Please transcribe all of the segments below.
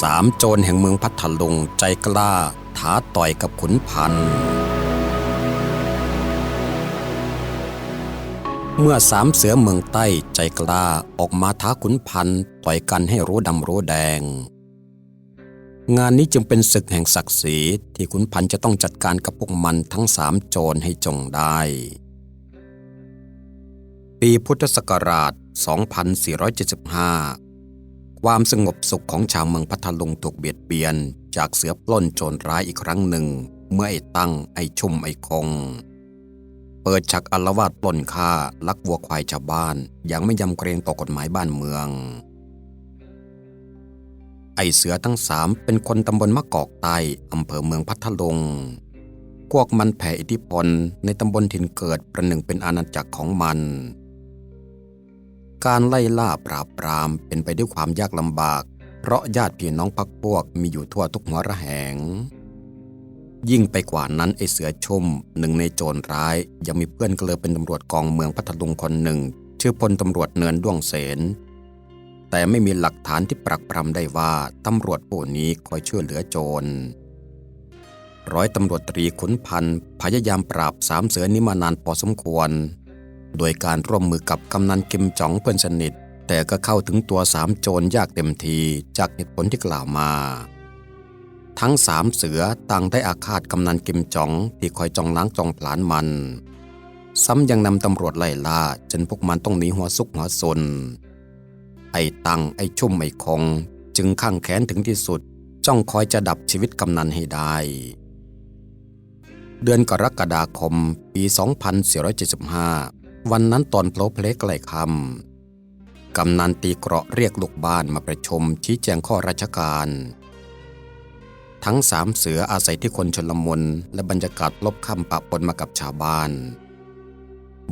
สามโจรแห่งเมืองพัทลุงใจกล้าท้าต่อยกับขุนพันธ์เมื่อสามเสือเมืองใต้ใจกล้าออกมาท้าขุนพันธ์ต่อยกันให้รู้ดำรู้แดง งานนี้จึงเป็นศึกแห่งศักดิ์ศรีที่ขุนพันธ์จะต้องจัดการกับพวกมันทั้งสามโจรให้จงได้ ปีพุทธศักราช 2475 ความสงบสุขของชาวเมืองพัทลุงถูกเบียดเบียน จากเสือปล้นโจรร้ายอีกครั้งหนึ่ง เมื่อไอ้ตั้งไอ้ชุ่มไอ้คง เปิดฉากอลวาดปล้นฆ่าลักวัวควายชาวบ้าน อย่างไม่ยำเกรงต่อกฎหมายบ้านเมือง ไอเสือทั้งสามเป็นคนตำบลมะกอกใต้อำเภอเมืองพัทลุงพวกมันแผ่อิทธิพลในตำบลถิ่นเกิดประหนึ่งเป็นอาณาจักรของมัน การไล่ล่าปราบปรามเป็นไปด้วยความยากลำบาก เพราะญาติพี่น้องพักพวกมีอยู่ทั่วทุกหัวระแหง ยิ่งไปกว่านั้นไอเสือชุ่มหนึ่งในโจรร้าย ยังมีเพื่อนเก็เลยเป็นตำรวจกองเมืองพัทลุงคนหนึ่ง ชื่อพลตำรวจเนินด้วงเสนแต่ไม่มีหลักฐานที่ปรักปรำได้ว่าตำรวจผู้นี้คอยช่วยเหลือโจร ร้อยตำรวจตรีขุนพันธ์พยายามปราบสามเสือนี้มานานพอสมควร โดยการร่วมมือกับกำนันกิมจ๋องเพื่อนสนิท แต่ก็เข้าถึงตัวสามโจรยากเต็มทีจากเหตุผลที่กล่าวมา ทั้งสามเสือต่างได้อาฆาตกำนันกิมจ๋องที่คอยจองล้างจองผลาญมัน ซ้ำยังนำตำรวจไล่ล่าจนพวกมันต้องหนีหัวซุกหัวซนไอ้ตังไอ้ชุ่มไอ้คง จึงข้างแขนถึงที่สุด จ้องคอยจะดับชีวิตกำนันให้ได้ เดือนกรกฎาคม ปี 2475 วันนั้นตอนโผล่เพลใกล้คำกำนันตีเกราะเรียกลูกบ้านมาประชุมชี้แจงข้อราชการ ทั้งสามเสืออาศัยที่คนชนลมุนและบรรยากาศลบค่ำปะปนมากับชาวบ้าน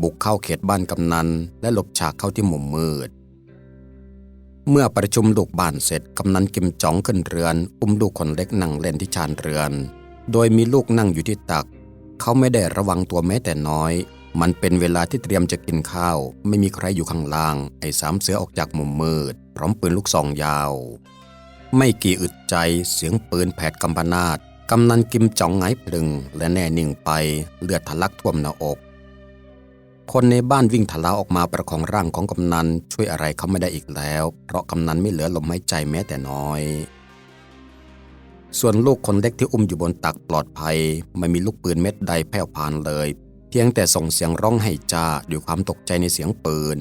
บุกเข้าเขตบ้านกำนันและหลบฉากเข้าที่มุมมืด เมื่อประชุมลูกบ้านเสร็จกำนันกิมจ๋องขึ้นเรือน อุ้มลูกคนเล็กนั่งเล่นที่ชานเรือน โดยมีลูกนั่งอยู่ที่ตัก เขาไม่ได้ระวังตัวแม้แต่น้อย มันเป็นเวลาที่เตรียมจะกินข้าว ไม่มีใครอยู่ข้างล่าง ไอ้สามเสือออกจากมุมมืด พร้อมปืนลูกซองยาว ไม่กี่อึดใจเสียงปืนแผดกำปนาตกำนันกิมจ๋องไงพลึง และแน่นิ่งไปเลือดทะลักท่วมหน้าอก คนในบ้านวิ่งทะลาออกมาประคองร่างของกำนันช่วยอะไรเขาไม่ได้อีกแล้ว เพราะกำนันไม่เหลือลมหายใจแม้แต่น้อย ส่วนลูกคนเล็กที่อุ้มอยู่บนตักปลอดภัย ไม่มีลูกปืนเม็ดใดแผ่วพานเลย เพียงแต่ส่งเสียงร้องให้จ้าด้วยความตกใจในเสียงปืน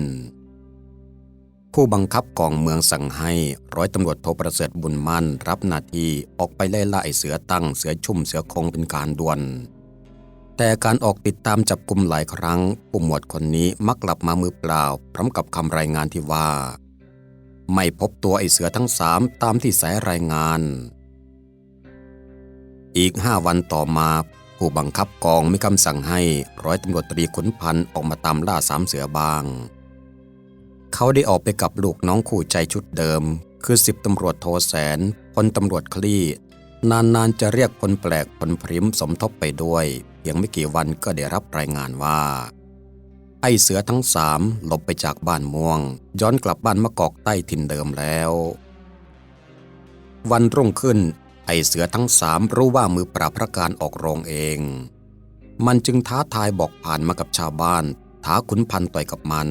ผู้บังคับกองเมืองสั่งให้ร้อยตำรวจโทประเสริฐบุญมั่นรับหน้าที่ออกไปไล่ล่าไอเสือตั้งเสือชุ่มเสือคงเป็นการด่วน แต่การออกติดตามจับกลุ่มหลายครั้งผู้หมวดคนนี้มักกลับมามือเปล่า พร้อมกับคำรายงานที่ว่า ไม่พบตัวไอเสือทั้งสามตามที่สายรายงาน อีกห้าวันต่อมา ผู้บังคับกองมีคำสั่งให้ร้อยตำรวจตรีขุนพันธ์ออกมาตามล่าสามเสือบาง เขาได้ออกไปกับลูกน้องคู่ใจชุดเดิม คือสิบตำรวจโทแสนพลตำรวจคลี่ นานๆจะเรียกพลแปลกพลพริมสมทบไปด้วยเพียงไม่กี่วันก็ได้รับรายงานว่า ไอ้เสือทั้งสามหลบไปจากบ้านม่วง ย้อนกลับบ้านมะกอกใต้ถิ่นเดิมแล้ว วันรุ่งขึ้น ไอเสือทั้งสามรู้ว่ามือปราบพระการออกโรงเอง มันจึงท้าทายบอกผ่านมากับชาวบ้าน ท้าขุนพันต่อยกับมัน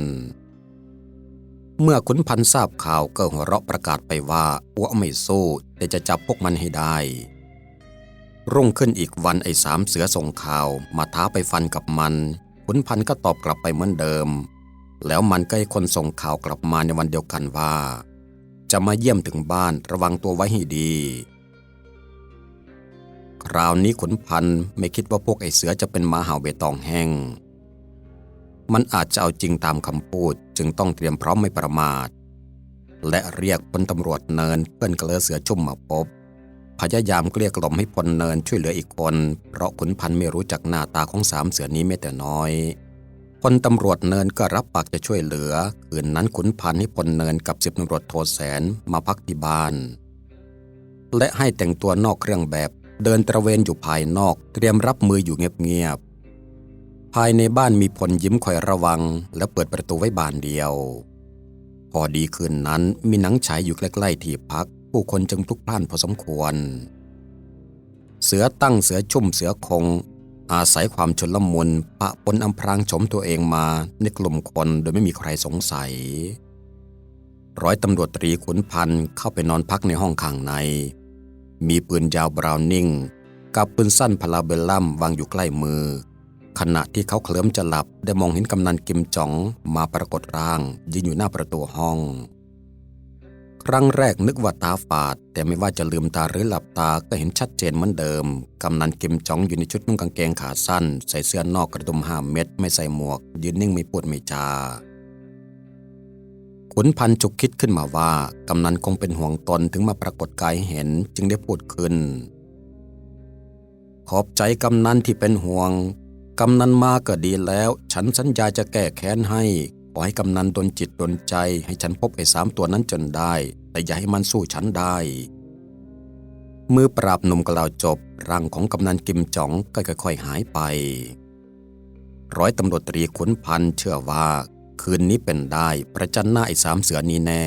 เมื่อขุนพันทราบข่าวก็หัวเราะประกาศไปว่าอ้วไม่สู้แต่จะจับพวกมันให้ได้ รุ่งขึ้นอีกวันไอ้สามเสือส่งข่าวมาท้าไปฟันกับมัน ขุนพันก็ตอบกลับไปเหมือนเดิม แล้วมันก็ให้คนส่งข่าวกลับมาในวันเดียวกันว่า จะมาเยี่ยมถึงบ้านระวังตัวไว้ให้ดี คราวนี้ขุนพันธ์ไม่คิดว่าพวกไอเสือจะเป็นหมาเห่าเบตองแห้ง มันอาจจะเอาจริงตามคำพูดจึงต้องเตรียมพร้อมไม่ประมาท และเรียกพลตำรวจเนินเพื่อนเกลือเสือชุ่มมาพบ พยายามเกลี้ยกล่อมให้พลเนินช่วยเหลืออีกคน เพราะขุนพันธ์ไม่รู้จักหน้าตาของสามเสือนี้แม้แต่น้อยพลตำรวจเนินก็รับปากจะช่วยเหลือ คืนนั้นขุนพันธ์ให้พลเนินกับสิบตำรวจโทแสนมาพักที่บ้าน และให้แต่งตัวนอกเครื่องแบบ เดินตระเวนอยู่ภายนอกเตรียมรับมืออยู่เงียบๆ ภายในบ้านมีพลยิ้มคอยระวัง และเปิดประตูไว้บานเดียว พอดีคืนนั้นมีหนังฉายอยู่ใกล้ๆที่พัก ผู้คนจึงพลุกพล่านพอสมควร เสือตั้งเสือชุ่มเสือคง อาศัยความชนละมุนปะปนอำพรางชมตัวเองมาในกลุ่มคนโดยไม่มีใครสงสัย ร้อยตำรวจตรีขุนพันธ์เข้าไปนอนพักในห้องข้างใน มีปืนยาวบราวนิงกับปืนสั้นพาราเบลลัมวางอยู่ใกล้มือ ขณะที่เขาเคลิ้มจะหลับได้มองเห็นกำนันกิมจ๋องมาปรากฏร่างยืนอยู่หน้าประตูห้อง ครั้งแรกนึกว่าตาฝาด แต่ไม่ว่าจะลืมตาหรือหลับตาก็เห็นชัดเจนเหมือนเดิม กำนันกิมจ๋องอยู่ในชุดนุ่งกางเกงขาสั้น ใส่เสื้อนอกกระดุมห้าเม็ดไม่ใส่หมวก ยืนนิ่งไม่พูดไม่จา ขุนพันธ์ฉุกคิดขึ้นมาว่ากำนันคงเป็นห่วงตนถึงมาปรากฏกายเห็นจึงได้พูดขึ้น ขอบใจกำนันที่เป็นห่วง กำนันมาก็ดีแล้ว ฉันสัญญาจะแก้แค้นให้ ขอให้กำนันดนจิตดนใจ ให้ฉันพบไอ้สามตัวนั้นจนได้ แต่อย่าให้มันสู้ฉันได้มือปราบหนุ่มกล่าวจบร่างของกำนันกิมจ๋องก็ค่อยๆหายไป ร้อยตำรวจตรีขุนพันธ์เชื่อว่า คืนนี้เป็นได้ประจันหน้าไอ้สามเสือนี้แน่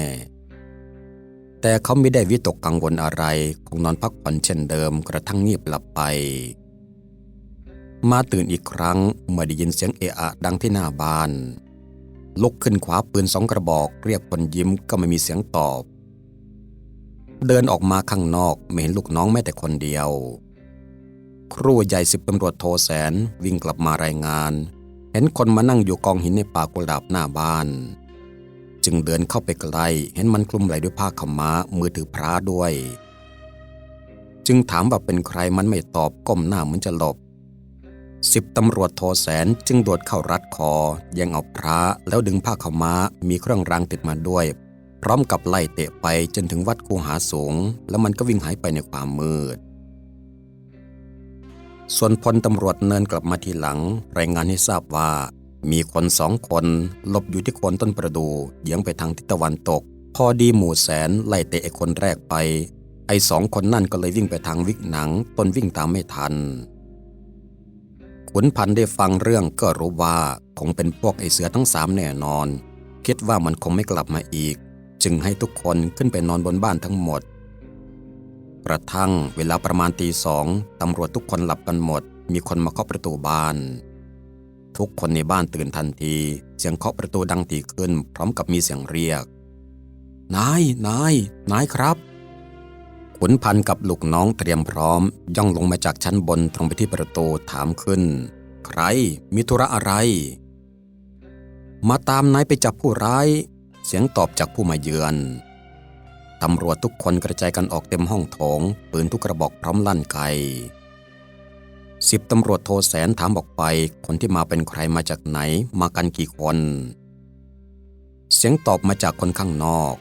แต่เขาไม่ได้วิตกกังวลอะไร คงนอนพักผ่อนเช่นเดิมกระทั่งเงียบหลับไป มาตื่นอีกครั้งเมื่อได้ยินเสียงเอะอะดังที่หน้าบ้าน ลุกขึ้นขวาปืนสองกระบอกเรียกคนยิ้มก็ไม่มีเสียงตอบ เดินออกมาข้างนอกไม่เห็นลูกน้องแม้แต่คนเดียวครูใหญ่สิบตำรวจโทแสนวิ่งกลับมารายงาน เห็นคนมานั่งอยู่กองหินในป่ากุหลาบหน้าบ้าน จึงเดินเข้าไปใกล้เห็นมันคลุมไหลด้วยผ้าขาวม้ามือถือพระด้วย จึงถามว่าเป็นใครมันไม่ตอบก้มหน้าเหมือนจะหลบสิบตำรวจโทแสนจึงโดดเข้ารัดคอย่งเอาพระแล้วดึงผ้าขาวม้ามีเครื่องรางติดมาด้วย พร้อมกับไล่เตะไปจนถึงวัดคูหาสูง แล้วมันก็วิ่งหายไปในความมืด ส่วนพลตำรวจเนินกลับมาทีหลัง รายงานให้ทราบว่า มีคนสองคนหลบอยู่ที่โคนต้นประดู่เยื้องไปทางทิศตะวันตก พอดีหมู่แสนไล่เตะไอ้คนแรกไป ไอ้สองคนนั่นก็เลยวิ่งไปทางวิกหนังตนวิ่งตามไม่ทัน ขุนพันธ์ได้ฟังเรื่องก็รู้ว่าคงเป็นพวกไอเสือทั้งสามแน่นอน คิดว่ามันคงไม่กลับมาอีก จึงให้ทุกคนขึ้นไปนอนบนบ้านทั้งหมด กระทั่งเวลาประมาณตีสองตำรวจทุกคนหลับกันหมด มีคนมาเคาะประตูบ้าน ทุกคนในบ้านตื่นทันที เสียงเคาะประตูดังตีขึ้น พร้อมกับมีเสียงเรียก นาย นาย นายครับ ขุนพันกับลูกน้องเตรียมพร้อม ย่องลงมาจากชั้นบนตรงไปที่ประตูถามขึ้น ใคร มีธุระอะไร มาตามนายไปจับผู้ร้าย เสียงตอบจากผู้มาเยือน ตำรวจทุกคนกระจายกันออกเต็มห้องโถง ปืนทุกกระบอกพร้อมลั่นไกสิบตำรวจโทแสนถามออกไป คนที่มาเป็นใครมาจากไหน มากันกี่คน เสียงตอบมาจากคนข้างนอก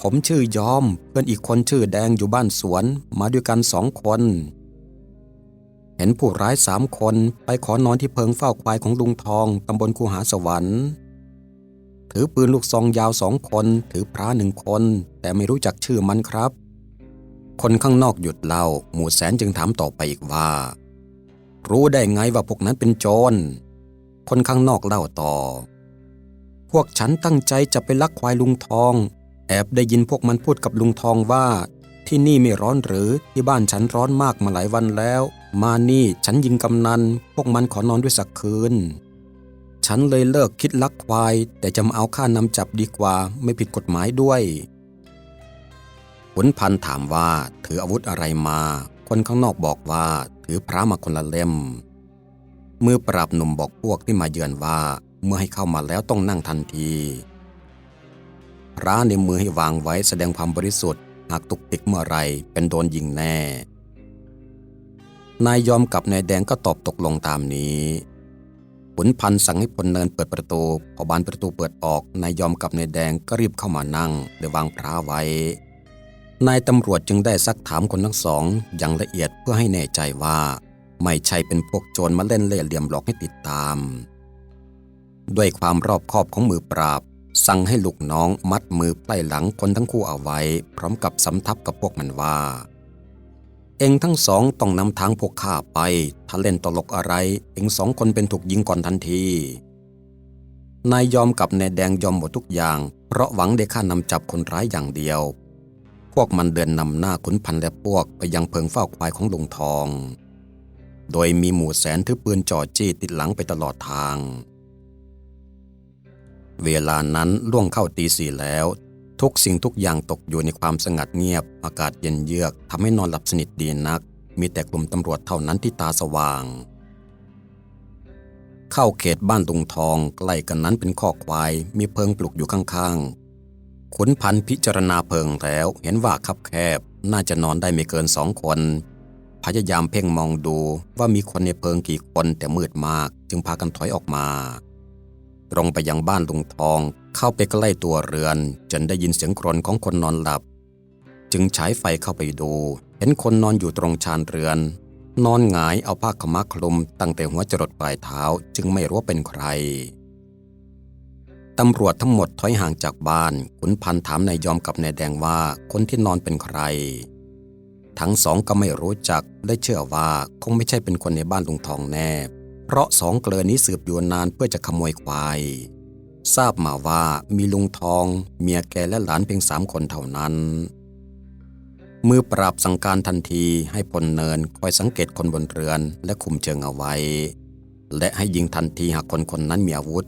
ผมชื่อยอม เพื่อนอีกคนชื่อแดงอยู่บ้านสวน มาด้วยกันสองคน เห็นผู้ร้ายสามคนไปขอนอนที่เพิงเฝ้าควายของลุงทองตำบลคูหาสวรรค์ ถือปืนลูกซองยาวสองคน ถือพระหนึ่งคน แต่ไม่รู้จักชื่อมันครับ คนข้างนอกหยุดเล่า หมู่แสนจึงถามต่อไปอีกว่า รู้ได้ไงว่าพวกนั้นเป็นโจร คนข้างนอกเล่าต่อ พวกฉันตั้งใจจะไปลักควายลุงทอง แอบได้ยินพวกมันพูดกับลุงทองว่า ที่นี่ไม่ร้อนหรือที่บ้านฉันร้อนมากมาหลายวันแล้ว มานี่ฉันยิงกำนัน พวกมันขอนอนด้วยสักคืน ฉันเลยเลิกคิดลักควาย แต่จะมาเอาค่านำจับดีกว่าไม่ผิดกฎหมายด้วยขุนพันธ์ถามว่าถืออาวุธอะไรมา คนข้างนอกบอกว่าถือพระมาคนละเล่ม มือปราบหนุ่มบอกพวกที่มาเยือนว่าเมื่อให้เข้ามาแล้วต้องนั่งทันที พระในมือให้วางไว้แสดงความบริสุทธิ์หากตุกติกเมื่อไรเป็นโดนยิงแน่ นายยอมกับนายแดงก็ตอบตกลงตามนี้ ขุนพันธ์สั่งให้พลเนินเปิดประตู พอบานประตูเปิดออก นายยอมกับนายแดงก็รีบเข้ามานั่งโดยวางพระไว้ นายตำรวจจึงได้ซักถามคนทั้งสอง อย่างละเอียดเพื่อให้แน่ใจว่า ไม่ใช่เป็นพวกโจรมาเล่นเล่ห์เหลี่ยมหลอกให้ติดตาม ด้วยความรอบคอบของมือปราบ สั่งให้ลูกน้องมัดมือไพล่หลังคนทั้งคู่เอาไว้ พร้อมกับสำทับกับพวกมันว่า องทั้งสองต้องนำทางพวกข้าไป ถ้าเล่นตลกอะไร เองสองคนเป็นถูกยิงก่อนทันที นายยอมกับนายแดงยอมหมดทุกอย่าง เพราะหวังได้ค่านำจับคนร้ายอย่างเดียว พวกมันเดินนำหน้าขุนพันและพวกไปยังเพิงเฝ้าควายของลุงทอง โดยมีหมู่แสนถือปืนจ่อจี้ติดหลังไปตลอดทาง เวลานั้นล่วงเข้าตีสี่แล้ว ทุกสิ่งทุกอย่างตกอยู่ในความสงัดเงียบ อากาศเย็นเยือกทำให้นอนหลับสนิทดีนัก มีแต่กลุ่มตำรวจเท่านั้นที่ตาสว่าง เข้าเขตบ้านตุงทองใกล้กันนั้นเป็นข้อกควาย มีเพิงปลุกอยู่ข้างๆขุนพันพิจารณาเพิงแล้วเห็นว่าคับแคบ น่าจะนอนได้ไม่เกินสองคน พยายามเพ่งมองดูว่ามีคนในเพิงกี่คนแต่มืดมาก จึงพากันถอยออกมา ตรงไปยังบ้านลุงทอง เข้าไปใกล้ตัวเรือน จนได้ยินเสียงกรนของคนนอนหลับ จึงฉายไฟเข้าไปดู เห็นคนนอนอยู่ตรงชานเรือน นอนหงายเอาผ้าขม้าคลุมตั้งแต่หัวจรดปลายเท้าจึงไม่รู้เป็นใครตำรวจทั้งหมดถอยห่างจากบ้านขุนพันถามนายยอมกับนายแดงว่าคนที่นอนเป็นใคร ทั้งสองก็ไม่รู้จักได้เชื่อว่าคงไม่ใช่เป็นคนในบ้านลุงทองแน่ เพราะสองเกลือนี้สืบอยู่นานเพื่อจะขโมยควาย ทราบมาว่ามีลุงทอง เมียแกและหลานเพียงสามคนเท่านั้น มือปราบสั่งการทันทีให้พลเนินคอยสังเกตคนบนเรือนและคุมเชิงเอาไว้ และให้ยิงทันทีหากคนคนนั้นมีอาวุธ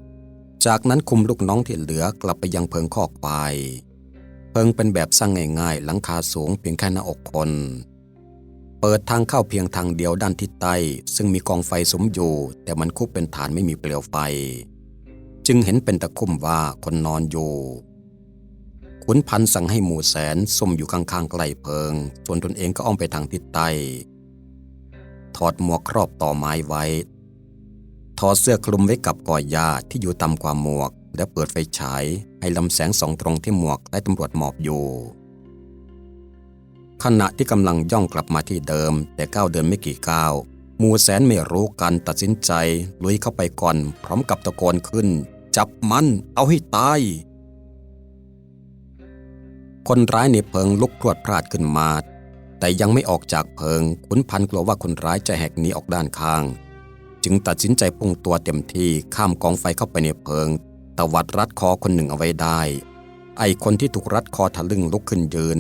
จากนั้นคุมลูกน้องที่เหลือกลับไปยังเพิงคอกควายเพิงเป็นแบบสร้างง่ายๆ หลังคาสูงเพียงแค่หน้าอกคนเปิดทางเข้าเพียงทางเดียวด้านทิศใต้ ซึ่งมีกองไฟสมอยู่ แต่มันคุบเป็นฐานไม่มีเปลวไฟ จึงเห็นเป็นตะคุ่มว่าคนนอนอยู่ ขุนพันสั่งให้หมู่แสนซุ่มอยู่ข้างๆใกล้เพิง ส่วนตนเองก็อ้อมไปทางทิศใต้ ถอดหมวกครอบต่อไม้ไว้ ถอดเสื้อคลุมไว้กับกอหญ้าที่อยู่ต่ำกว่าหมวก และเปิดไฟฉายให้ลำแสงส่องตรงที่หมวกและตำรวจหมอบอยู่ขณะที่กำลังย่องกลับมาที่เดิม แต่ก้าวเดินไม่กี่ก้าวหมูแสนไม่รู้กันตัดสินใจ ลุยเข้าไปก่อน พร้อมกับตะโกนขึ้น จับมัน เอาให้ตาย คนร้ายในเพิงลุกพรวดพลาดขึ้นมา แต่ยังไม่ออกจากเพิงขุนพันกลัวว่าคนร้ายจะแหกหนีออกด้านข้าง จึงตัดสินใจพุ่งตัวเต็มที่ข้ามกองไฟเข้าไปในเพิงตวัดรัดคอคนหนึ่งเอาไว้ได้ ไอ้คนที่ถูกรัดคอทะลึ่งลุกขึ้นยืน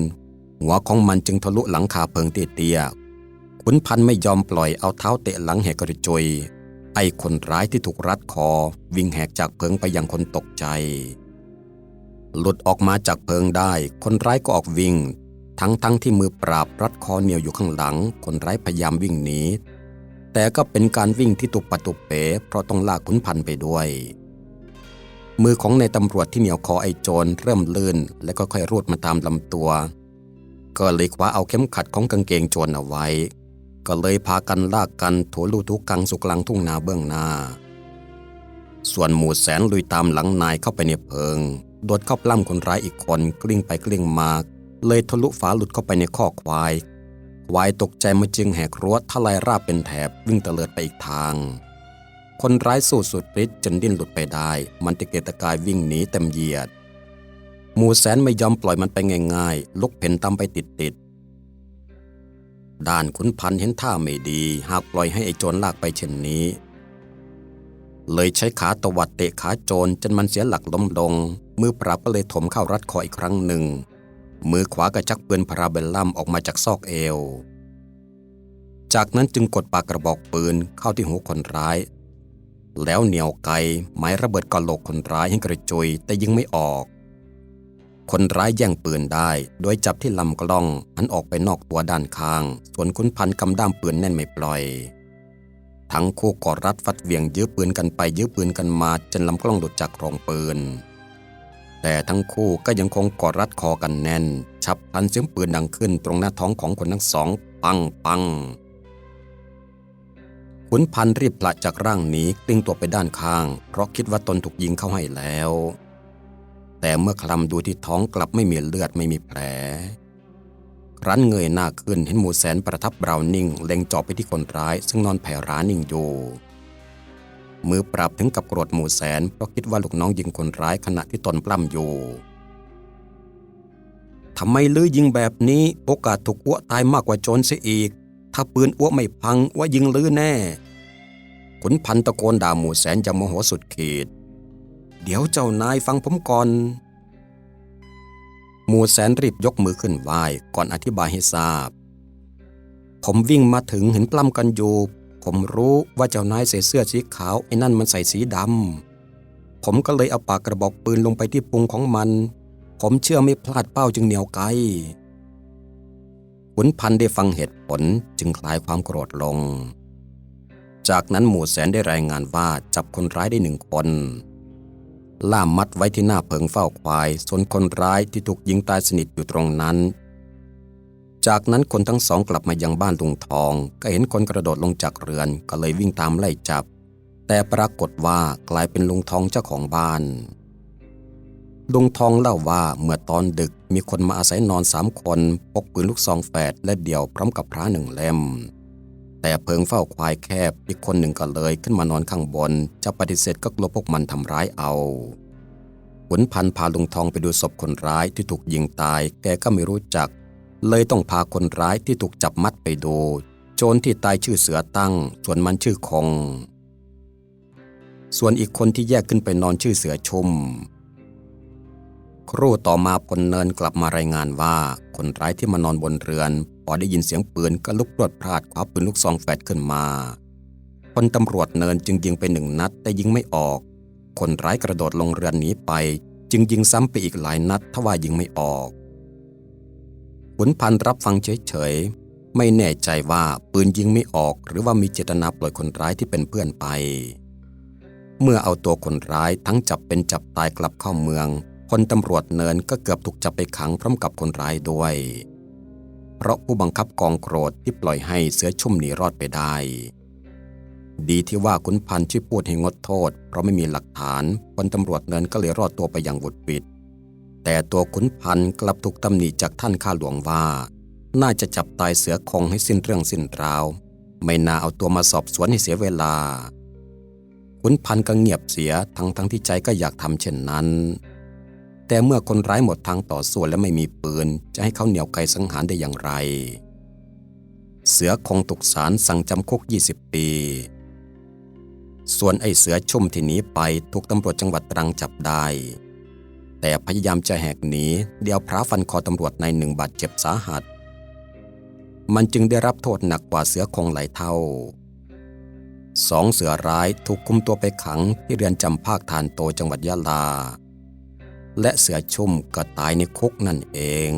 หัวของมันจึงทะลุหลังคาเพิงเตี้ยๆขุนพันไม่ยอมปล่อยเอาเท้าเตะหลังแหกกระจุย ไอ้คนร้ายที่ถูกรัดคอวิ่งแหกจากเพิงไปยังคนตกใจ หลุดออกมาจากเพิงได้ คนร้ายก็ออกวิ่ง ทั้งทั้งที่มือปราบรัดคอเหนียวอยู่ข้างหลัง คนร้ายพยายามวิ่งหนีแต่ก็เป็นการวิ่งที่ตุปัตุเป๋เพราะต้องลากขุนพันไปด้วย มือของในตำรวจที่เหนียวคอไอ้โจรเริ่มลื่น และก็ค่อยรูดมาตามลำตัว ก็เลยคว้าเอาเข็มขัดของกางเกงโจรเอาไว้ ก็เลยพากันลากกันถลูทุกกังสุกลังทุ่งนาเบื้องหน้า ส่วนหมู่แสนลุยตามหลังนายเข้าไปในเพิง โดดเข้าปล้ำคนร้ายอีกคนกลิ้งไปกลิ้งมา เลยทะลุฝาหลุดเข้าไปในข้อกควาย ควายตกใจมาจึงแหกรั้วทลายราบเป็นแถบวิ่งเตลิดไปอีกทาง คนร้ายสู้สุดฤทธิ์จนดิ้นหลุดไปได้ มันตะเกียกตะกายวิ่งหนีเต็มเหยียด หมูแสนไม่ยอมปล่อยมันไปง่ายๆลุกเพ่นตามไปติดๆ ด้านขุนพันเห็นท่าไม่ดี หากปล่อยให้ไอ้โจรลากไปเช่นนี้ เลยใช้ขาตวัดเตะขาโจรจนมันเสียหลักล้มลง มือปราบก็เลยถมเข้ารัดคออีกครั้งหนึ่ง มือขวาก็ชักปืนพาราเบลลัมออกมาจากซอกเอว จากนั้นจึงกดปากกระบอกปืนเข้าที่หูคนร้าย แล้วเหนียวไกไม้ระเบิดกระโหลกคนร้ายให้กระจุยแต่ยิงไม่ออก คนร้ายแย่งปืนได้ โดยจับที่ลำกล้องหันออกไปนอกตัวด้านข้าง ส่วนคุณพันกำด้ามปืนแน่นไม่ปล่อย ทั้งคู่กอดรัดฟัดเวียงยื้อปืนกันไปยื้อปืนกันมาจนลำกล้องหลุดจากกรองปืน แต่ทั้งคู่ก็ยังคงกอดรัดคอกันแน่น ฉับพลันเสียงปืนดังขึ้นตรงหน้าท้องของคนทั้งสอง ปังปังขุนพันธ์รีบปละจากร่างหนีกลิ้งตัวไปด้านข้าง เพราะคิดว่าตนถูกยิงเข้าให้แล้ว แต่เมื่อคลำดูที่ท้องกลับไม่มีเลือดไม่มีแผล ครั้นเงยหน้าขึ้นเห็นหมูแสนประทับเบราวนิ่งเล็งจ่อไปที่คนร้าย ซึ่งนอนแผ่ร้านิ่งอยู่มือปรับถึงกับโกรธหมูแสนเพราะคิดว่าลูกน้องยิงคนร้ายขณะที่ตนปล้ำอยู่ทำไมลือยิงแบบนี้โอกาสถูกอ้วตายมากกว่าโจรเสียอีก ถ้าปืนอ้วไม่พังว่ายิงลือแน่ ขุนพันตะโกนด่าหมูแสนจะโมโหสุดขีด เดี๋ยวเจ้านายฟังผมก่อน หมูแสนรีบยกมือขึ้นไหว้ก่อนอธิบายให้ทราบ ผมวิ่งมาถึงเห็นปล้ำกันอยู่ ผมรู้ว่าเจ้านายใส่เสื้อสีขาวไอ้นั่นมันใส่สีดำ ผมก็เลยเอาปากกระบอกปืนลงไปที่พุงของมัน ผมเชื่อไม่พลาดเป้าจึงเหนียวไกลขุนพันธ์ได้ฟังเหตุผลจึงคลายความโกรธลง จากนั้นหมู่แสนได้รายงานว่าจับคนร้ายได้หนึ่งคน ล่ามมัดไว้ที่หน้าเพิงเฝ้าควาย ส่วนคนร้ายที่ถูกยิงตายสนิทอยู่ตรงนั้น จากนั้นคนทั้งสองกลับมายังบ้านลุงทอง ก็เห็นคนกระโดดลงจากเรือนก็เลยวิ่งตามไล่จับ แต่ปรากฏว่ากลายเป็นลุงทองเจ้าของบ้านลุงทองเล่าว่าเมื่อตอนดึกมีคนมาอาศัยนอนสามคนพกปืนลูกซองแฝดและเดี่ยวพร้อมกับพระหนึ่งเล่ม แต่เพิงเฝ้าควายแคบอีกคนหนึ่งก็เลยขึ้นมานอนข้างบน จะปฏิเสธก็กลัวพวกมันทำร้ายเอาขุนพันพาลุงทองไปดูศพคนร้ายที่ถูกยิงตาย แกก็ไม่รู้จัก เลยต้องพาคนร้ายที่ถูกจับมัดไปดู โจรที่ตายชื่อเสือตั้ง ส่วนมันชื่อคง ส่วนอีกคนที่แยกขึ้นไปนอนชื่อเสือชุม ครู่ต่อมาพลเนินกลับมารายงานว่า คนร้ายที่มานอนบนเรือน พอได้ยินเสียงปืนก็ลุกรวดพลาดคว้าปืนลูกซองแฝดขึ้นมาพลตำรวจเนินจึงยิงไปหนึ่งนัดแต่ยิงไม่ออก คนร้ายกระโดดลงเรือนหนีไป จึงยิงซ้ำไปอีกหลายนัดทว่ายิงไม่ออกขุนพันธ์รับฟังเฉยๆ ไม่แน่ใจว่าปืนยิงไม่ออก หรือว่ามีเจตนาปล่อยคนร้ายที่เป็นเพื่อนไป เมื่อเอาตัวคนร้ายทั้งจับเป็นจับตายกลับเข้าเมืองพลตำรวจเนินก็เกือบถูกจับไปขังพร้อมกับคนร้ายด้วย เพราะผู้บังคับกองโกรธที่ปล่อยให้เสือชุ่มหนีรอดไปได้ ดีที่ว่าขุนพันธ์ช่วยพูดให้งดโทษ เพราะไม่มีหลักฐานพลตำรวจเนินก็เลยรอดตัวไปอย่างบุดบิด แต่ตัวขุนพันธ์กลับถูกตำหนิจากท่านข้าหลวงว่า น่าจะจับตายเสือคงให้สิ้นเรื่องสิ้นราว ไม่น่าเอาตัวมาสอบสวนให้เสียเวลาขุนพันธ์ก็เงียบเสียทั้งทั้งที่ใจก็อยากทำเช่นนั้น แต่เมื่อคนร้ายหมดทางต่อสู้และไม่มีปืน จะให้เขาเหนียวไกสังหารได้อย่างไร เสือคงถูกศาลสั่งจำคุก 20 ปี ส่วนไอ้เสือชุ่มที่หนีไปถูกตำรวจจังหวัดตรังจับได้ แต่พยายามจะแหกหนีเดียวพระฟันคอตำรวจในหนึ่งบาดเจ็บสาหัส มันจึงได้รับโทษหนักกว่าเสือคงหลายเท่าสองเสือร้ายถูกคุมตัวไปขังที่เรือนจำภาคทานโตจังหวัดยะลา และเสือชุ่มก็ตายในคุกนั่นเอง